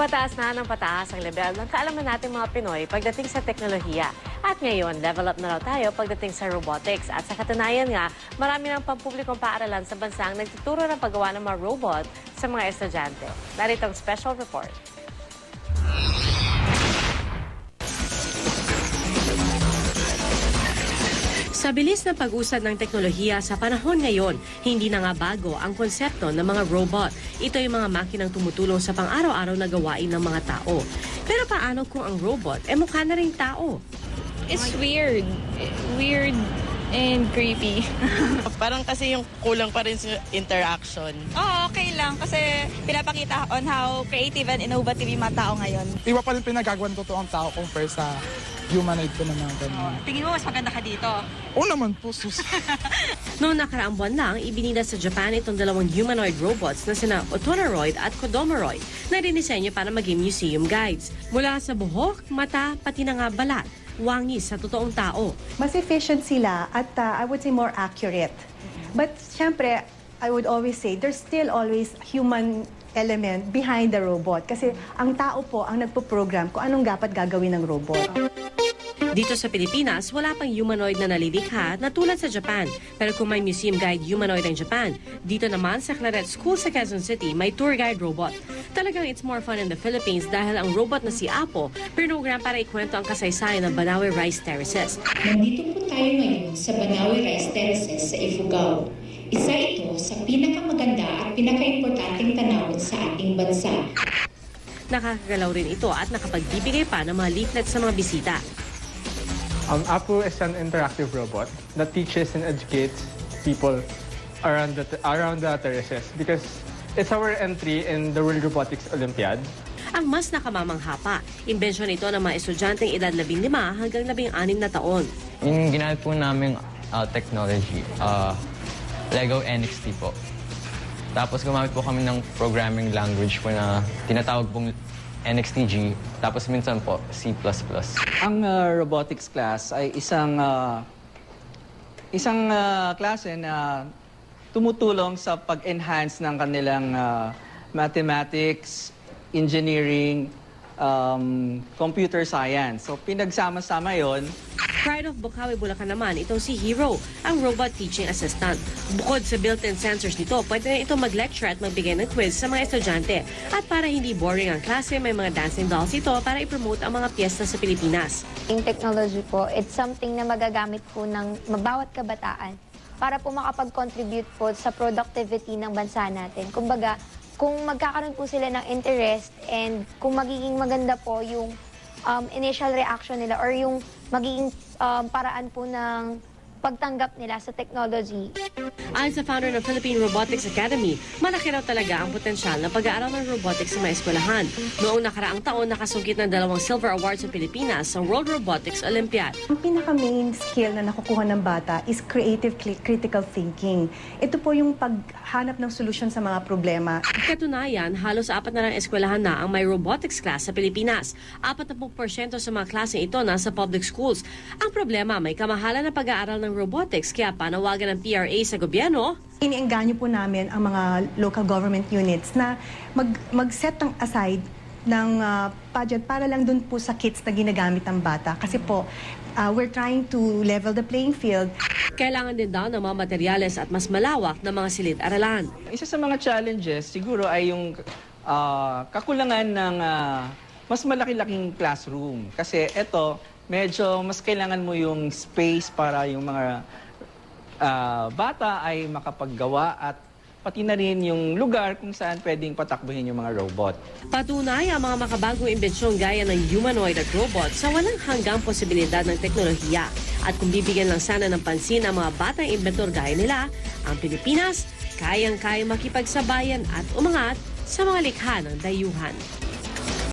Pataas na ng pataas ang level ng kaalaman natin mga Pinoy pagdating sa teknolohiya. At ngayon, level up na raw tayo pagdating sa robotics. At sa katunayan nga, marami ng pampublikong paaralan sa bansa ang nagtuturo ng paggawa ng mga robot sa mga estudyante. Narito ang special report. Sa bilis ng pag-usad ng teknolohiya sa panahon ngayon, hindi na nga bago ang konsepto ng mga robot. Ito ay mga makinang tumutulong sa pang-araw-araw na gawain ng mga tao. Pero paano kung ang robot ay mukha na rin tao? It's weird. Weird and creepy. Parang kasi yung kulang pa rin sa interaction. Oo, okay lang kasi pinapakita on how creative and innovative yung mga tao ngayon. Iba pa rin pinagagawan totoong tao compare sa humanoid ko na mga ganun. Tingin mo mas maganda ka dito. Oo naman po, sus. Noong nakaraang buwan lang, ibinida sa Japan itong dalawang humanoid robots na sina Otonoroid at Kodomoroid na dinisenyo para maging museum guides. Mula sa buhok, mata, pati na nga balat, wangis sa totoong tao. mas efficient sila at uh, I would say more accurate. But syempre, I would always say there's still always human element behind the robot kasi ang tao po ang nagpo-program kung anong dapat gagawin ng robot. Dito sa Pilipinas, wala pang humanoid na nalilikha na tulad sa Japan. Pero kung may museum guide humanoid ang Japan, dito naman sa Claret School sa Quezon City, may tour guide robot. Talagang it's more fun in the Philippines dahil ang robot na si Apo, program para ikwento ang kasaysayan ng Banawe Rice Terraces. Nandito po tayo ngayon sa Banawe Rice Terraces sa Ifugao. Isa ito sa pinakamaganda at pinakaimportanteng tanawin sa ating bansa. Nakakagalaw rin ito at nakapagbibigay pa ng mga leaflets sa mga bisita. Um, Apu is an interactive robot that teaches and educates people around the around the terraces because it's our entry in the World Robotics Olympiad. Ang mas nakamamangha pa, imbensyon ito ng mga estudyanteng edad 15 hanggang 16 na taon. Yung ginamit po namin uh, technology, uh, Lego NXT po. Tapos gumamit po kami ng programming language po na tinatawag pong NXTG. Tapos minsan po C++. Ang uh, robotics class ay isang uh, isang uh, klase na tumutulong sa pag-enhance ng kanilang uh, mathematics, engineering, um, computer science. So pinagsama-sama 'yon. Pride of Bukawi, Bulacan naman, itong si Hero, ang robot teaching assistant. Bukod sa built-in sensors nito, pwede na ito mag-lecture at magbigay ng quiz sa mga estudyante. At para hindi boring ang klase, may mga dancing dolls ito para i-promote ang mga piyesta sa Pilipinas. Yung technology po, it's something na magagamit po ng mabawat kabataan para po makapag-contribute po sa productivity ng bansa natin. Kumbaga, kung magkakaroon po sila ng interest and kung magiging maganda po yung um, initial reaction nila or yung magiging um, paraan po ng pagtanggap nila sa technology, Ayon sa founder ng Philippine Robotics Academy, malaki raw talaga ang potensyal ng pag-aaral ng robotics sa mga eskwelahan. Noong nakaraang taon, nakasungkit ng dalawang silver awards sa Pilipinas sa World Robotics Olympiad. Ang pinaka-main skill na nakukuha ng bata is creative critical thinking. Ito po yung paghanap ng solusyon sa mga problema. Katunayan, halos apat na lang eskwelahan na ang may robotics class sa Pilipinas. 40% sa mga klaseng ito nasa public schools. Ang problema, may kamahalan na pag-aaral ng robotics kaya panawagan ng PRA sa gobyerno Iniengganyo po namin ang mga local government units na mag, mag-set ng aside ng ah, budget para lang dun po sa kits na ginagamit ng bata. Kasi po, ah, we're trying to level the playing field. Kailangan din daw ng mga materyales at mas malawak na mga silid-aralan. Isa sa mga challenges siguro ay yung ah, kakulangan ng ah, mas malaki-laking classroom. Kasi ito, medyo mas kailangan mo yung space para yung mga ah, bata ay makapaggawa at pati na rin yung lugar kung saan pwedeng patakbuhin yung mga robot. Patunay ang mga makabagong imbensyon gaya ng humanoid at robot sa walang hanggang posibilidad ng teknolohiya. At kung bibigyan lang sana ng pansin ang mga batang inventor gaya nila, ang Pilipinas kayang-kaya makipagsabayan at umangat sa mga likha ng dayuhan.